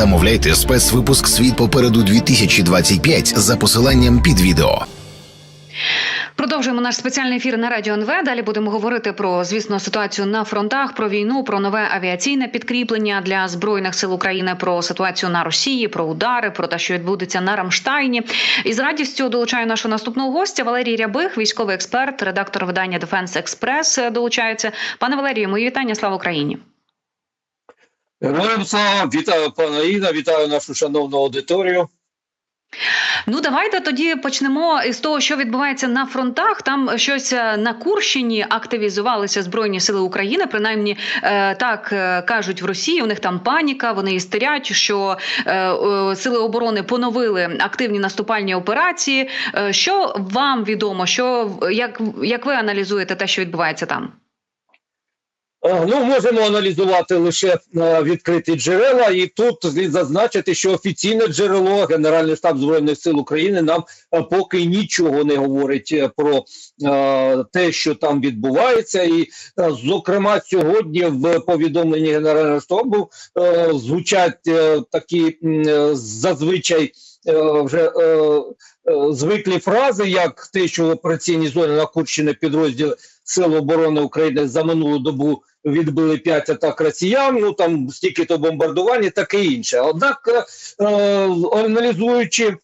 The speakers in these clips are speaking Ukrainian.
Замовляйте спецвипуск Світ попереду 2025 за посиланням під відео. Продовжуємо наш спеціальний ефір на радіо НВ. Далі будемо говорити про звісно ситуацію на фронтах, про війну, про нове авіаційне підкріплення для збройних сил України, про ситуацію на Росії, про удари, про те, що відбудеться на Рамштайні. І з радістю долучаю нашого наступного гостя Валерій Рябих, військовий експерт, редактор видання Дефенс Експрес. Долучається. Пане Валерію, мої вітання. Слава Україні. Героям слава, вітаю пана Іна, вітаю нашу шановну аудиторію. Ну давайте тоді почнемо із того, що відбувається на фронтах. Там щось е, на Курщині активізувалися збройні сили України. Принаймні е, так е, кажуть в Росії. У них там паніка. Вони істерять, що сили оборони поновили активні наступальні операції. Що вам відомо? Що як, як ви аналізуєте те, що відбувається там? Ну, можемо аналізувати лише е, відкриті джерела, і тут слід зазначити, що офіційне джерело Генеральний штаб збройних сил України нам е, поки нічого не говорить е, про те, що там відбувається, і зокрема сьогодні в повідомленні Генерального штабу звучать такі зазвичай вже е, е, звиклі фрази, як те, що в операційній зоні на Курщині підрозділ Сил оборони України за минулу добу відбили п'ять атак росіян. Ну там стільки то бомбардувань, таке інше. Однак, е, е, аналізуючи е,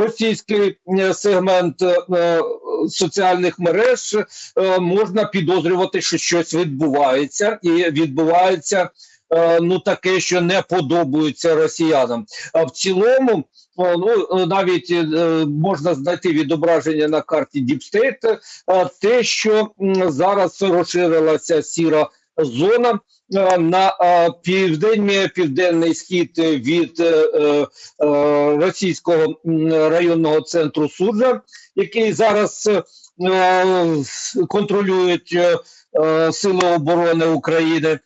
російський е, сегмент е, соціальних мереж, е, можна підозрювати, що щось відбувається, і відбувається. Е, Ну, таке, що не подобається росіянам. А в цілому, ну е, навіть е, можна знайти відображення на карті Діпстейт, те, що зараз розширилася сіра зона на е, південний схід від російського районного центру Суджа, який зараз контролюють Сили оборони України,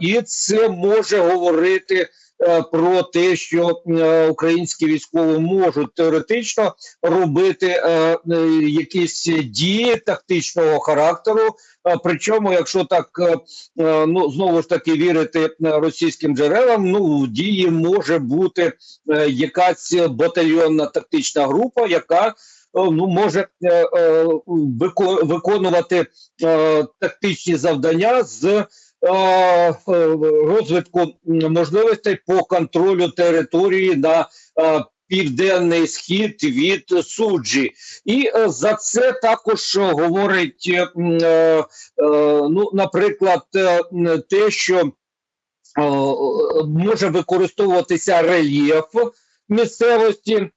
і це може говорити е, про те, що е, українські військові можуть теоретично робити е, е, якісь дії тактичного характеру. Е, Причому, якщо так е, е, ну знову ж таки вірити е, російським джерелам, ну в дії може бути е, якась батальйонна тактична група, яка е, ну може е, е, виконувати е, тактичні завдання з е, е, розвитку можливостей по контролю території на е, південний схід від суджі, і е, за це також говорить, е, е, е, ну, наприклад, е, те, що е, може використовуватися рельєф місцевості, е,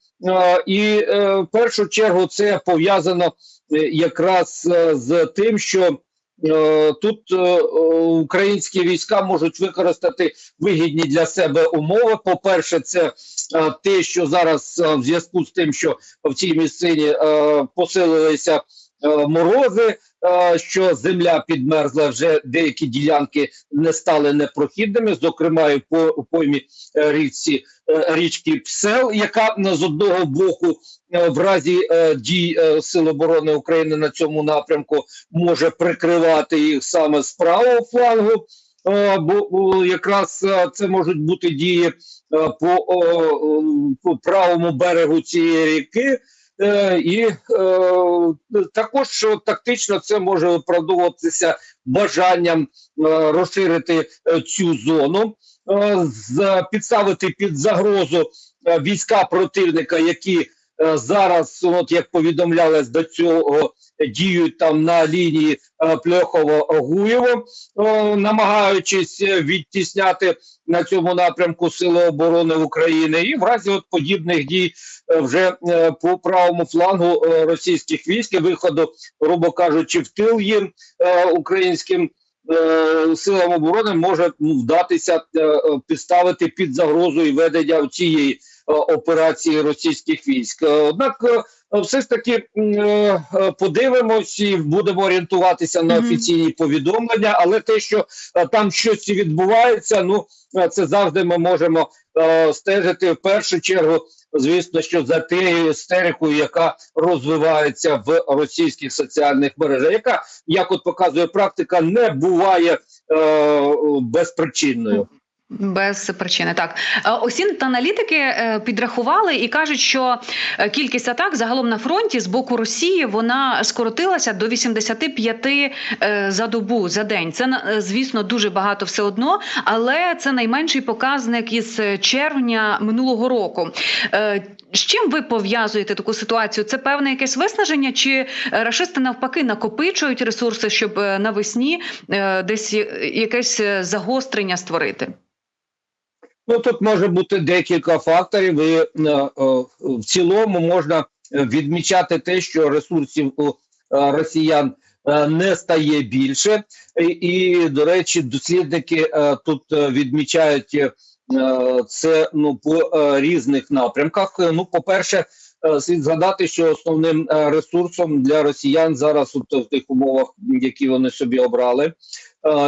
і е, в першу чергу це пов'язано е, якраз е, з тим, що е, тут е, е, українські війська можуть використати вигідні для себе умови. По-перше, це е, те, що зараз е, в зв'язку з тим, що в цій місцині е, посилилися е, морози, е, що земля підмерзла, вже деякі ділянки не стали непрохідними, зокрема і по поймі е, річці е, річки Псел, яка е, з одного боку е, в разі е, дій е, Сил оборони України на цьому напрямку може прикривати їх саме з правого флангу. е, Бо якраз е, це можуть бути дії е, по, правому берегу цієї ріки, Е, і е, також тактично це може виправдовуватися бажанням е, розширити е, цю зону, е, підставити під загрозу е, війська противника, які е, зараз, от як повідомлялось до цього, діють там на лінії е, Пльохово-Гуєво, е, намагаючись е, відтісняти на цьому напрямку Сили оборони України, і в разі от подібних дій е, вже е, по правому флангу е, російських військ виходу, грубо кажучи, в тил їм е, українським. е, Силам оборони може вдатися е, е, підставити під загрозу і ведення цієї е, операції російських військ. Е, Однак, е, все ж таки е, е, подивимось і будемо орієнтуватися на офіційні повідомлення, але те, що е, там щось відбувається, ну е, це завжди ми можемо е, стежити в першу чергу. Звісно, що за тією істерикою, яка розвивається в російських соціальних мережах, яка, як от показує практика, не буває е, безпричинною. Без причини так Е, осін та аналітики е, підрахували і кажуть, що е, кількість атак загалом на фронті з боку Росії вона скоротилася до 85 е, за добу за день. Це звісно дуже багато все одно, але це найменший показник із червня минулого року. З чим ви пов'язуєте таку ситуацію? Це певне якесь виснаження, чи рашисти навпаки накопичують ресурси, щоб навесні десь якесь загострення створити? Ну тут може бути декілька факторів. І, е, е, в цілому можна відмічати те, що ресурсів у е, росіян не стає більше, і, до речі, дослідники тут відмічають це ну по різних напрямках. Ну, по перше, слід згадати, що основним ресурсом для росіян зараз от, в тих умовах, які вони собі обрали,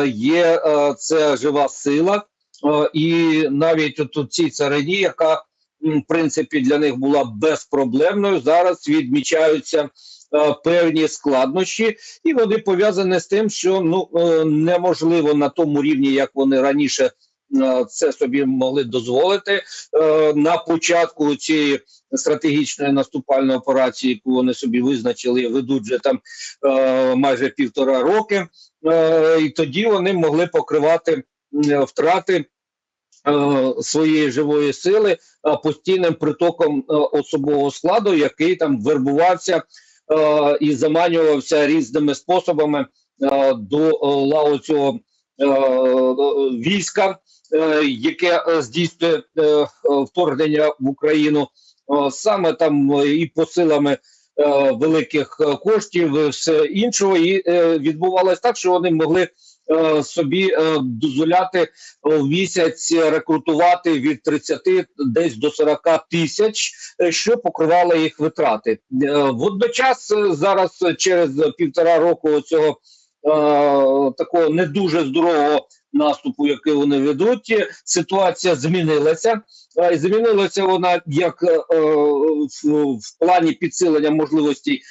є це жива сила. Е, і навіть от у цій царині, яка в принципі для них була безпроблемною, зараз відмічаються е, певні складнощі, і вони пов'язані з тим, що ну е, неможливо на тому рівні, як вони раніше це собі могли дозволити на початку цієї стратегічної наступальної операції, яку вони собі визначили, ведуть вже там майже півтора роки, і тоді вони могли покривати втрати е, своєї живої сили е, постійним притоком е, особового складу, який там вербувався е, і заманювався різними способами е, до е, лаву цього е, війська, е, яке е, здійснює е, е, вторгнення в Україну, Е, саме там е, і посилами. е, Великих е, коштів, все іншого, і е, відбувалось так, що вони могли е, собі е, дозволяти в місяць рекрутувати від 30 десь до 40 тисяч, е, що покривало їх витрати. Е, Водночас е, зараз е, через півтора року цього е, такого не дуже здорового наступу, який вони ведуть, ситуація змінилася. Е, І змінилася вона як е, е, в, плані підсилення можливостей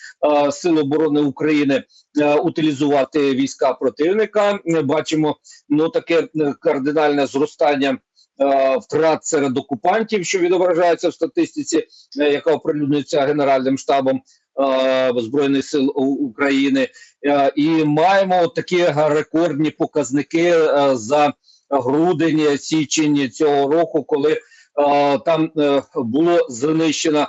е, Сил оборони України утилізувати війська противника. Бачимо ну таке кардинальне зростання втрат серед окупантів, що відображається в статистиці, яка оприлюднюється Генеральним штабом Збройних сил України, Е, і маємо такі рекордні показники е, за грудень, січень цього року, коли е, там е, було знищено е,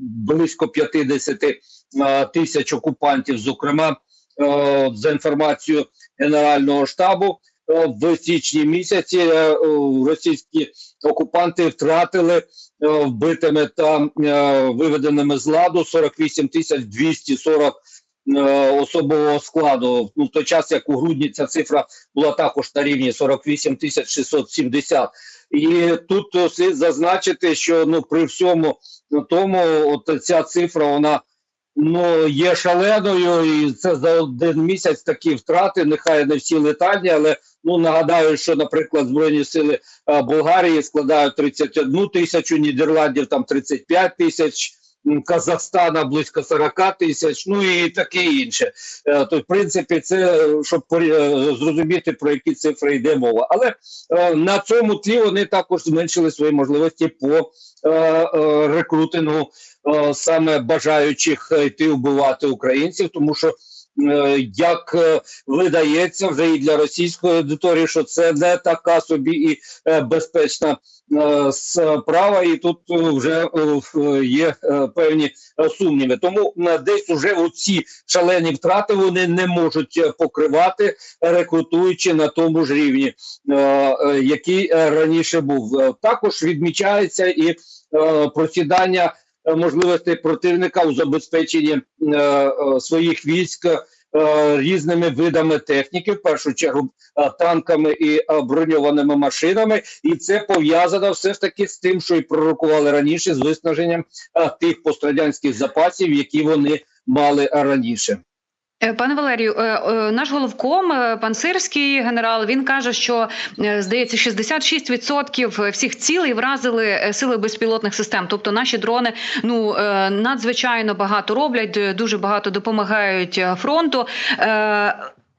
близько 50 е, тисяч окупантів, зокрема е, за інформацією Генерального штабу. В січні місяці е, російські окупанти втратили е, вбитими та е, виведеними з ладу 48 тисяч 240 е, особового складу. Ну, в той час, як у грудні ця цифра була також на рівні 48 тисяч 670. І тут слід зазначити, що ну при всьому тому, от ця цифра вона ну є шаленою, і це за один місяць такі втрати. Нехай не всі летальні, але ну нагадаю, що, наприклад, збройні сили е, Болгарії складають 31 тисячу, Нідерландів там 35 тисяч. Казахстана близько 40 тисяч, ну і таке інше. Е, То, в принципі, це щоб е, зрозуміти про які цифри йде мова. Але е, на цьому тлі вони також зменшили свої можливості по рекрутингу саме бажаючих йти вбивати українців, тому що. Е, Як е, видається вже і для російської аудиторії, що це не така собі і е, безпечна справа, і тут вже є певні сумніви. Тому десь уже оці шалені втрати вони не можуть покривати, рекрутуючи на тому ж рівні, який раніше був. Також відмічається і просідання можливостей противника у забезпеченні е, е, своїх військ. е, Різними видами техніки, в першу чергу е, танками і е, броньованими машинами, і це пов'язано все ж таки з тим, що і пророкували раніше, з виснаженням е, тих пострадянських запасів, які вони мали раніше. Е, Пане Валерію, е, е, наш головком, пан Сирський генерал, він каже, що здається, 66% всіх цілей вразили сили безпілотних систем. Тобто наші дрони ну надзвичайно багато роблять, дуже багато допомагають фронту.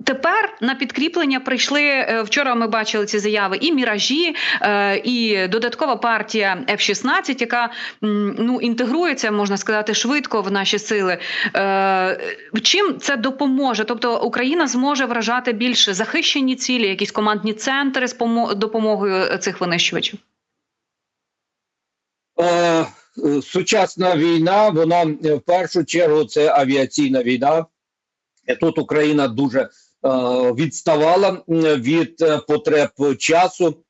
Тепер на підкріплення прийшли е, вчора. Ми бачили ці заяви і міражі, е, і додаткова партія F-16, яка ну інтегрується, можна сказати, швидко в наші сили. Е, Чим це допоможе? Тобто Україна зможе вражати більш захищені цілі, якісь командні центри з помо- допомогою цих винищувачів. Сучасна війна, вона в першу чергу це авіаційна війна. Тут Україна дуже відставала від е, потреб часу.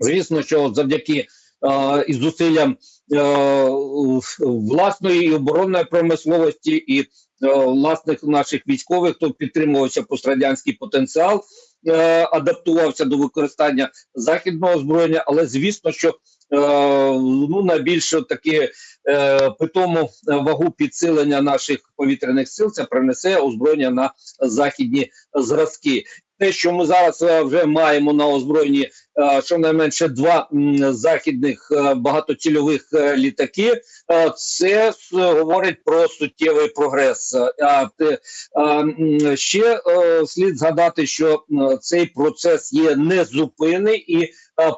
Звісно, що завдяки е, і зусиллям е, власної і оборонної промисловості і е, власних наших військових, хто підтримувався пострадянський потенціал, е, адаптувався до використання західного озброєння, але звісно, що е, ну найбільше таке таки питому вагу підсилення наших повітряних сил це принесе озброєння на західні зразки. Те, що ми зараз е, вже маємо на озброєнні е, щонайменше два західних е, багатоцільових е, літаки, е, це говорить про суттєвий прогрес. Е, ще е, слід згадати, що е, цей процес є незупинний і е,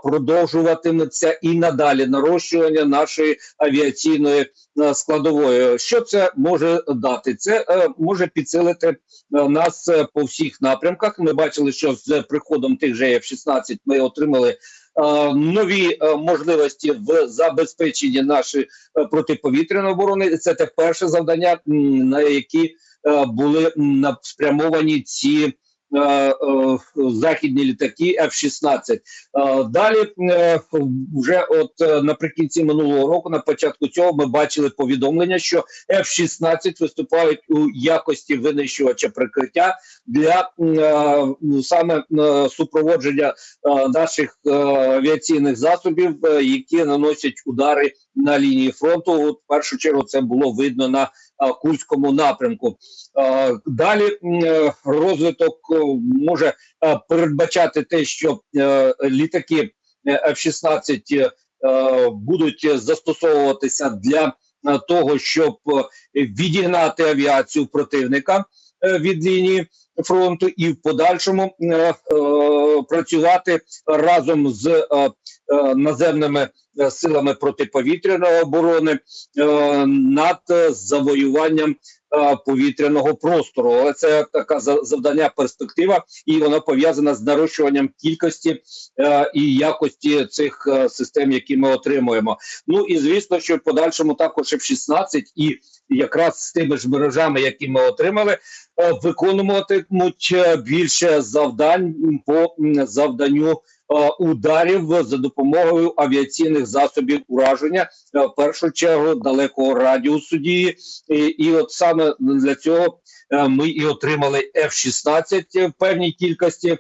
продовжуватиметься і надалі нарощування нашої авіаційної е, складової. Що це може дати? Це е, може підсилити е, нас е, по всіх напрямках. Ми бачили, що з приходом тих же F-16 ми отримали е, нові е, можливості в забезпеченні нашої е, протиповітряної оборони. Це те перше завдання, на які були спрямовані ці. Е, е, Західні літаки F-16. Е, Далі вже от наприкінці минулого року, на початку цього, ми бачили повідомлення, що F-16 виступають у якості винищувача прикриття для саме супроводження наших авіаційних засобів, які наносять удари на лінії фронту. От в першу чергу це було видно на Курському напрямку. Далі е, розвиток е, може передбачати те, що е, літаки е, F-16 е, будуть застосовуватися для того, щоб відігнати авіацію противника від лінії фронту і в подальшому е, е, працювати разом з е, е, наземними е, силами протиповітряної оборони е, над е, завоюванням е, повітряного простору. Але це така за- завдання перспектива, і вона пов'язана з нарощуванням кількості е, і якості цих е, систем, які ми отримуємо. Ну і звісно, що в подальшому також F-16 і якраз з тими ж мережами, які ми отримали, е, виконуватимуть е, більше завдань по завданню е, ударів за допомогою авіаційних засобів ураження, е, в першу чергу далекого радіусу дії. І, і от саме для цього е, ми і отримали F-16 в певній кількості.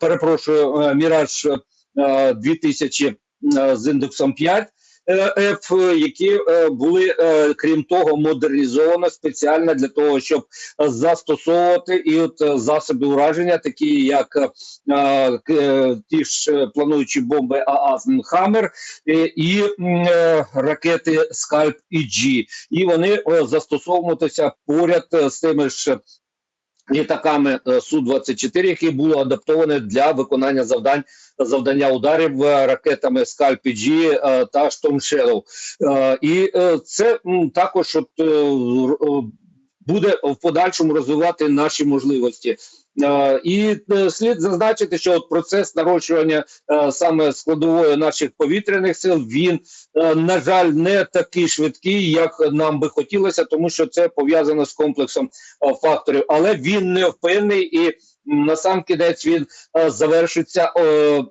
Перепрошую, е, Міраж е, 2000 е, з індексом 5 е, F, які е, були, е, крім того, модернізовано спеціально для того, щоб е, застосовувати і от е, засоби ураження, такі як е, е, ті ж е, плануючі бомби Хаммер е, і е, ракети Скальп і G. І вони е, застосовуватися поряд е, з тими ж літаками е, Су-24, які були адаптовані для виконання завдань завдання ударів е, ракетами Скальп і G е, та. Е, І це також от, буде в подальшому розвивати наші можливості. Е, І е, слід зазначити, що от процес нарощування е, саме складової наших повітряних сил він на жаль не такий швидкий, як нам би хотілося, тому що це пов'язано з комплексом факторів, але він невпинний і. М, На сам кінець він е, завершиться, е,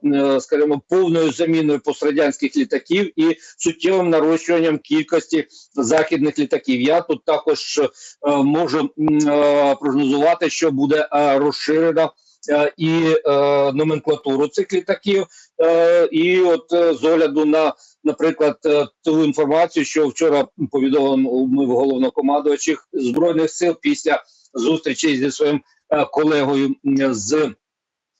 е, скажімо, повною заміною пострадянських літаків і суттєвим нарощуванням кількості західних літаків. Я тут також е, можу е, прогнозувати, що буде е, розширена е, і е, номенклатуру цих літаків. Е, І от е, з огляду на, наприклад, е, ту інформацію, що вчора повідомив головнокомандувачів збройних сил після зустрічі зі своїм колегою з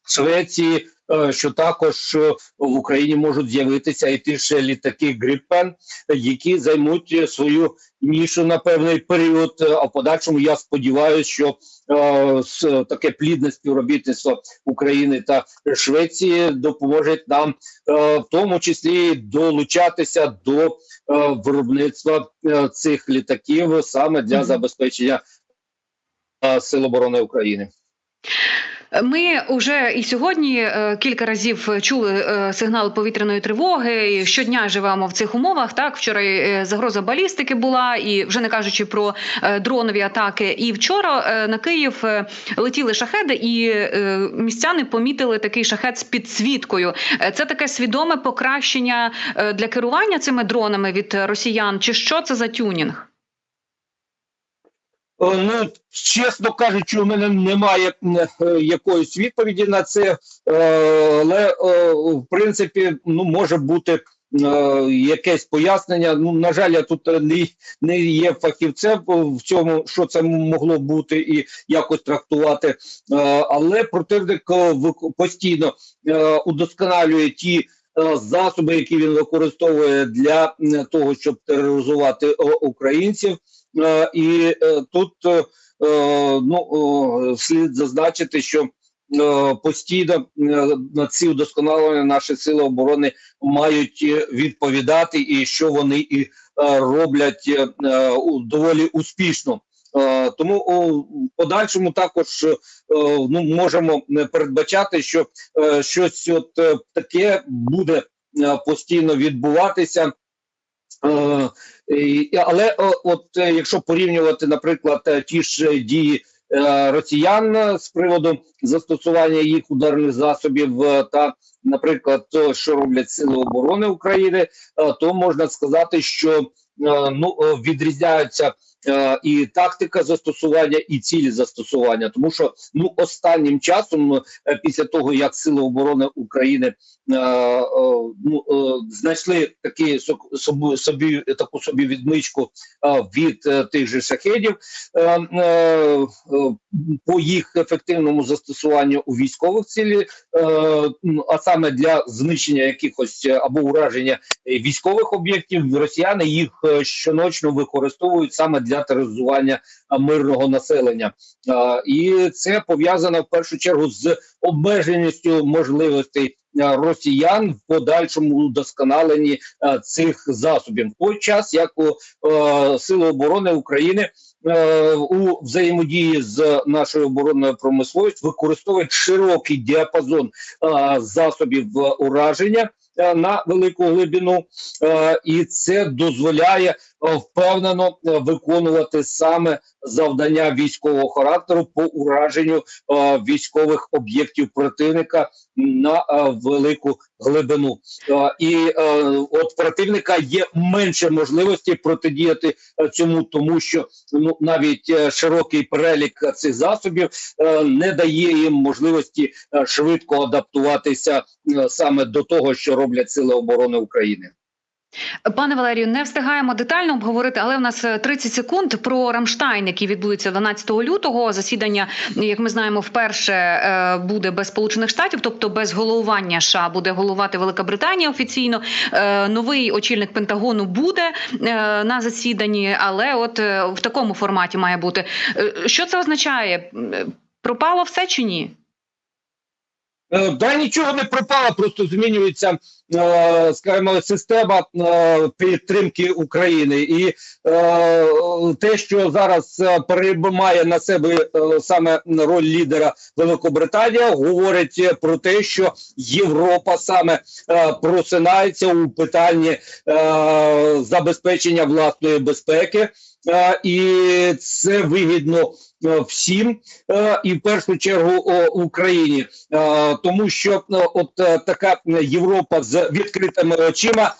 Швеції. е, що також е, в Україні можуть з'явитися і ті ж літаки Гріпен, які займуть е, свою нішу на певний період. Е, А в подальшому я сподіваюся, що е, таке плідне співробітництво України та Швеції допоможе нам, е, в тому числі долучатися до е, виробництва е, цих літаків саме для забезпечення е, Сил оборони України. Ми вже і сьогодні е, кілька разів чули е, сигнал повітряної тривоги. І щодня живемо в цих умовах. Так вчора е, загроза балістики була, і вже не кажучи про дронові атаки. І вчора на Київ летіли шахеди, і містяни помітили такий шахет з підсвіткою. Це таке свідоме покращення для керування цими дронами від росіян. Чи що це за тюнінг? Е, Ну, чесно кажучи, у мене немає е, якоїсь відповіді на це, е, але в принципі ну, може бути якесь пояснення. Ну, на жаль, я тут не, не є фахівцем в цьому, що це могло бути і якось трактувати. Але противник постійно удосконалює ті. Засоби, які він використовує для того, щоб тероризувати українців, і е, тут е, е, ну, е, слід зазначити, що е, постійно е, на ці удосконалення наші сили оборони мають е, відповідати, і що вони і е, роблять е, е, доволі успішно. Е, Тому у подальшому також е, ну, можемо е, передбачати, що е, щось от е, таке буде е, постійно відбуватися. Е, Але от е, якщо порівнювати, наприклад, е, ті ж дії росіян з приводу застосування їх ударних засобів та, наприклад, що роблять сили оборони України, то можна сказати, що ну відрізняються. Е, І тактика застосування, і цілі застосування, тому що ну останнім часом, е, після того як Сили оборони України е, ну, знайшли такі собі, таку собі відмичку від тих же шахедів по їх ефективному застосуванню у військових цілі, а саме для знищення якихось або ураження військових об'єктів, росіяни їх щоночно використовують саме для тероризування е, мирного населення. І це пов'язано в першу чергу з обмеженістю можливостей росіян в подальшому удосконаленні цих засобів. Той час, як у Сили оборони України у взаємодії з нашою оборонною промисловістю використовують широкий діапазон засобів ураження. На велику глибину, і це дозволяє впевнено е, виконувати саме завдання військового характеру по ураженню е, військових об'єктів противника на е, велику глибину. І от противника є менше можливості протидіяти цьому, тому що ну навіть широкий перелік цих засобів не дає їм можливості швидко адаптуватися саме до того, що роблять сили оборони України. Пане Валерію, не встигаємо детально обговорити, але в нас е, 30 секунд про Рамштайн, який відбудеться 12 лютого. Засідання, як ми знаємо, вперше е, буде без Сполучених Штатів, тобто без головування США буде головувати Велика Британія офіційно. Е, Новий очільник Пентагону буде е, на засіданні, але от е, в такому форматі має бути. Е, Що це означає? Е, Пропало все чи ні? Е, Да нічого не пропало, просто змінюється, е, скажімо, система е, підтримки України, і те, що зараз е, на себе саме роль лідера Великобританія, говорить про те, що Європа саме просинається у питанні забезпечення власної безпеки. Е, І це вигідно е, всім, е, і в першу чергу Україні, тому що от така Європа з відкритими очима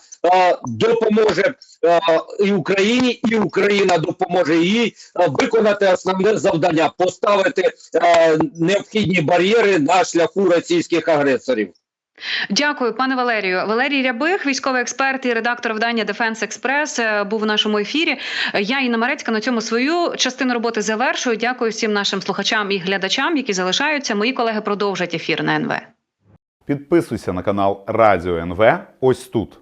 допоможе і Україні, і Україна допоможе їй виконати основне завдання поставити необхідні бар'єри на шляху російських агресорів. Дякую, пане Валерію. Валерій Рябих, військовий експерт і редактор видання Дефенс Експрес, е, був у нашому ефірі. Я Інна Марецька на цьому свою частину роботи завершую. Дякую всім нашим слухачам і глядачам, які залишаються. Мої колеги продовжать ефір на НВ. Підписуйся на канал Радіо НВ ось тут.